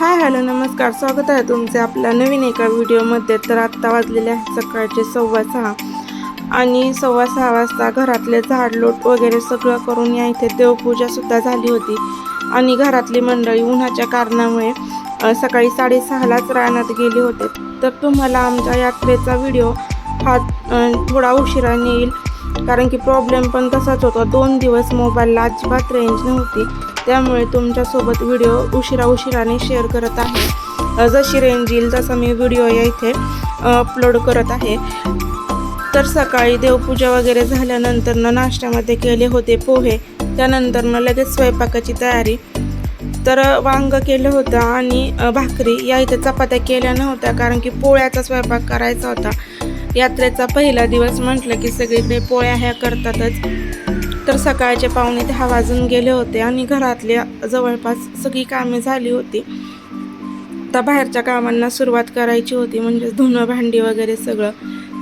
Hi hello नमस्कार. स्वागत आहे तुमचे आपल्या नवीन एका व्हिडिओमध्ये. तर आत्ता वाजलेले आहे सकाळचे सव्वा सहा. आणि सव्वा सहा वाजता घरातले झाडलोट वगैरे सगळं करून या इथे देवपूजासुद्धा झाली होती. आणि घरातली मंडळी उन्हाच्या कारणामुळे सकाळी साडेसहालाच रानात गेले होते. तर तुम्हाला आमच्या यात्रेचा व्हिडिओ हा थोडा उशिरा येईल. कारण की प्रॉब्लेम पण तसाच होता. दोन दिवस मोबाईलला अजिबात रेंज नव्हती. त्यामुळे तुमच्यासोबत व्हिडिओ उशिरा उशिराने शेअर करत आहे. जशी रेंज येईल तसा मी व्हिडिओ या इथे अपलोड करत आहे. तर सकाळी देवपूजा वगैरे झाल्यानंतर नाश्त्यामध्ये केले होते पोहे. त्यानंतर लगेच स्वयंपाकाची तयारी. तर वांग केलं होतं आणि भाकरी. या इथे चपात्या केल्या नव्हत्या कारण की पोळ्याचा स्वयंपाक करायचा होता. यात्रेचा पहिला दिवस म्हटलं की सगळीकडे पोळ्या ह्या करतातच. तर सकाळचे पावणे दहा वाजून गेले होते आणि घरातल्या जवळपास सगळी कामे झाली होती. आता बाहेरच्या कामांना सुरुवात करायची होती म्हणजे धुणं भांडी वगैरे सगळं.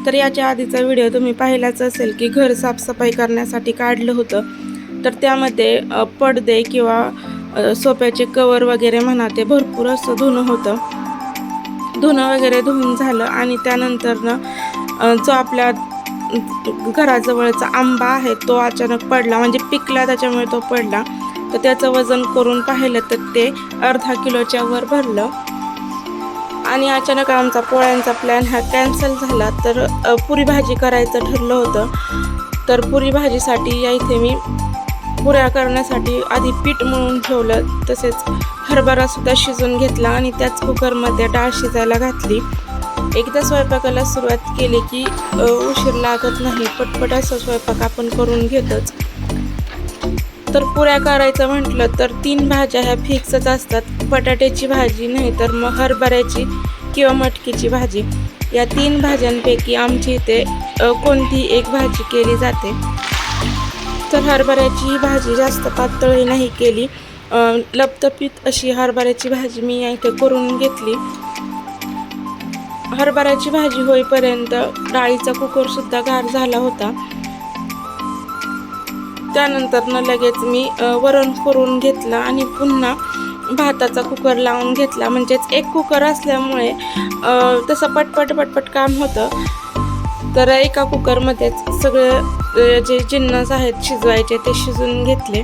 तर याच्या आधीचा व्हिडिओ तुम्ही पाहिलाच असेल की घर साफसफाई करण्यासाठी काढलं होतं. तर त्यामध्ये पडदे किंवा सोप्याचे कवर वगैरे म्हणा ते भरपूर असं धुणं होतं. धुणं वगैरे धुवून झालं आणि त्यानंतरनं जो आपल्या घराजवळचा आंबा आहे तो अचानक पडला. म्हणजे पिकला त्याच्यामुळे तो पडला. तर त्याचं वजन करून पाहिलं तर ते अर्धा किलोच्या वर भरलं. आणि अचानक आमचा पोळ्यांचा प्लॅन हा कॅन्सल झाला. तर पुरी भाजी करायचं ठरलं होतं. तर पुरी भाजीसाठी या इथे मी पुऱ्या करण्यासाठी आधी पीठ मळून ठेवलं. तसेच हरभरासुद्धा शिजून घेतला आणि त्याच कुकरमध्ये डाळ शिजायला घातली. एकदा स्वयंपाकाला सुरुवात केली की उशीर लागत नाही. पटपट असं स्वयंपाक आपण करून घेतोच. तर पुऱ्या करायचं म्हटलं तर तीन भाज्या ह्या फिक्सच असतात. बटाट्याची भाजी नाही तर मग हरभऱ्याची किंवा मटकीची भाजी. या तीन भाज्यांपैकी आमची इथे कोणती एक भाजी केली जाते? तर हरभऱ्याची ही भाजी जास्त पातळी नाही केली. लपतपीत अशी हरभऱ्याची भाजी मी या इथे करून घेतली. हरभऱ्याची भाजी होईपर्यंत डाळीचा कुकरसुद्धा गार झाला होता. त्यानंतर न लगेच मी वरण करून घेतलं आणि पुन्हा भाताचा कुकर लावून घेतला. म्हणजेच एक कुकर असल्यामुळे तसं पटपट पटपट काम होतं. तर एका कुकरमध्येच सगळे जे जिन्नस आहेत शिजवायचे ते शिजून घेतले.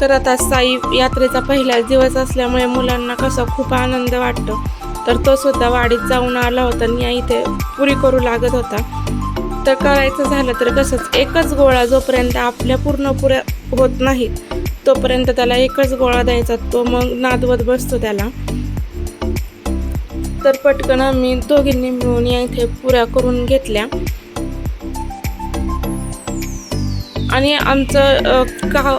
तर आता साई यात्रेचा पहिलाच दिवस असल्यामुळे मुलांना कसा खूप आनंद वाटतो. तर तो सुद्धा वाडीत जाऊन आला होता आणि या इथे पुरी करू लागत होता. तर करायचं झालं तर कसंच एकच गोळा जोपर्यंत आपल्या पूर्ण पुऱ्या होत नाहीत तोपर्यंत त्याला एकच गोळा द्यायचा तो मग नादवत बसतो त्याला. तर पटकन आम्ही दोघींनी मिळून या इथे पुऱ्या करून घेतल्या. आणि आमचं का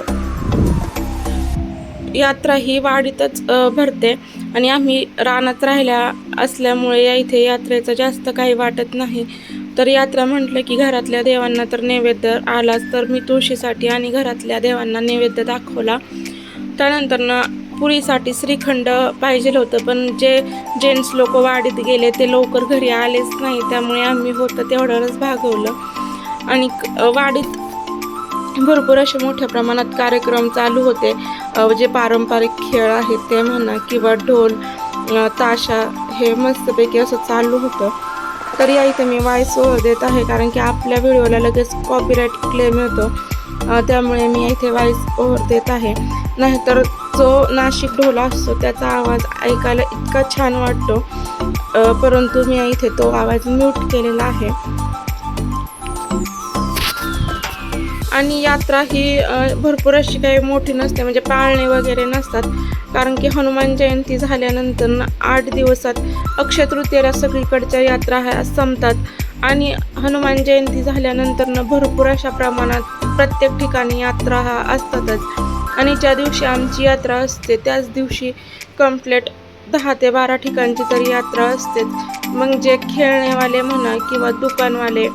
यात्रा ही वाडीतच भरते. आणि आम्ही रानात राहिल्या असल्यामुळे या इथे यात्रेचं जास्त काही वाटत नाही. तर यात्रा म्हटलं की घरातल्या देवांना तर नैवेद्य आलाच तर मी तुळशीसाठी आणि घरातल्या देवांना नैवेद्य दाखवला. त्यानंतर ना पुरीसाठी श्रीखंड पाहिजे होतं पण जे जेंट्स लोक वाडीत गेले ते लवकर घरी आलेच नाही त्यामुळे आम्ही होतं तेवढ्यावरच भागवलं. आणि वाढीत वाडीत भरपूर असे मोठ्या प्रमाणात कार्यक्रम चालू होते. जे पारंपरिक खेळ आहेत ते म्हणा किंवा ढोल ताशा हे मस्तपैकी असं चालू होतं. तर या इथे मी वॉइस ओव्हर देत आहे कारण की आपल्या व्हिडिओला लगेच कॉपीराईट क्लेम येतो. त्यामुळे मी इथे वॉइस ओव्हर देत आहे. नाहीतर जो नाशिक ढोल असतो त्याचा आवाज ऐकायला इतका छान वाटतो. परंतु मी इथे तो आवाज म्यूट केलेला आहे. आणि यात्रा ही भरपूर अशी काही मोठी नसते म्हणजे पाळणे वगैरे नसतात. कारण की हनुमान जयंती झाल्यानंतर आठ दिवसात अक्षय तृतीयेला सगळीकडच्या यात्रा ह्या संपतात. आणि हनुमान जयंती झाल्यानंतरनं भरपूर अशा प्रमाणात प्रत्येक ठिकाणी यात्रा हा असतातच. आणि ज्या दिवशी आमची यात्रा असते त्याच दिवशी कम्प्लेट दहा ते बारा ठिकाणची तरी यात्रा असते. मग जे खेळणेवाले म्हणा किंवा दुकानवाले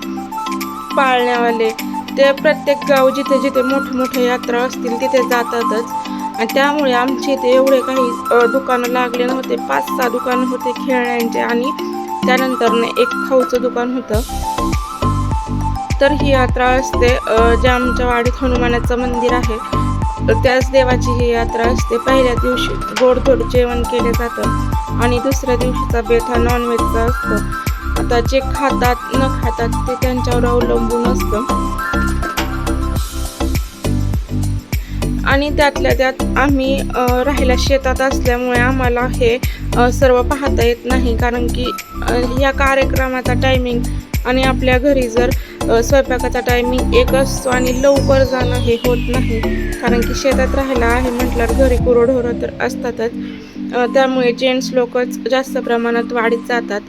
पाळण्यावाले ते प्रत्येक गाव जिथे जिथे मोठे मोठे यात्रा असतील तिथे जातातच. आणि त्यामुळे आमच्या इथे एवढे काही दुकानं लागले नव्हते. पाच सहा दुकानं होते खेळण्यांचे आणि त्यानंतर एक खाऊचं दुकान होतं. तर ही यात्रा असते जे आमच्या वाडीत हनुमानाचं मंदिर आहे. त्याच देवाची ही यात्रा असते. पहिल्या दिवशी गोडधोड जेवण केले जातं आणि दुसऱ्या दिवशीचा बेठा हा नॉनव्हेजचा असतो. आता जे खातात न खातात ते त्यांच्यावर अवलंबून असतं. आणि त्यातल्या त्यात आम्ही राहायला शेतात असल्यामुळे आम्हाला हे सर्व पाहता येत नाही. कारण की या कार्यक्रमाचा टायमिंग आणि आपल्या घरी जर स्वयंपाकाचा टायमिंग एक असतो आणि लवकर जाणं हे होत नाही. कारण की शेतात राहायला आहे म्हटल्यावर घरी गुरंढोरं तर असतातच. त्यामुळे जेंट्स लोकच जास्त प्रमाणात वाढीत जातात.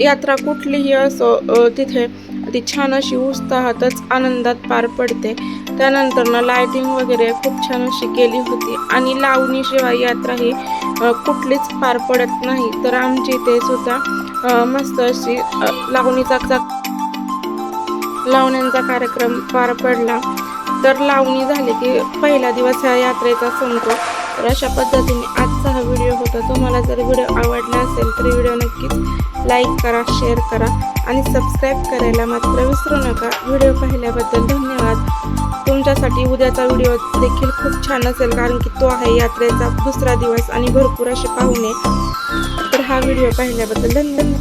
यात्रा कुठलीही असो तिथे ती छान अशी उत्साहातच आनंदात पार पडते. त्यानंतर ना लायटिंग वगैरे खूप छान अशी केली होती. आणि लावणीशिवाय यात्रा ही कुठलीच पार पडत नाही. तर आमची इथे सुद्धा मस्त अशी लावणीचा लावण्यांचा कार्यक्रम पार पडला. तर लावणी झाली की पहिला दिवस ह्या यात्रेचा संपतो. तर अशा पद्धतीने आजचा हा व्हिडिओ होता. तुम्हाला जर व्हिडिओ आवडला असेल तर व्हिडिओ नक्कीच लाईक करा शेअर करा आणि सबस्क्राईब करायला मात्र विसरू नका. व्हिडिओ पाहिल्याबद्दल धन्यवाद. तुमच्यासाठी उद्याचा व्हिडिओ देखील खूप छान असेल कारण की तो आहे यात्रेचा दुसरा दिवस आणि भरपूर असे पाहुणे. तर हा व्हिडिओ पाहिल्याबद्दल धन्यवाद.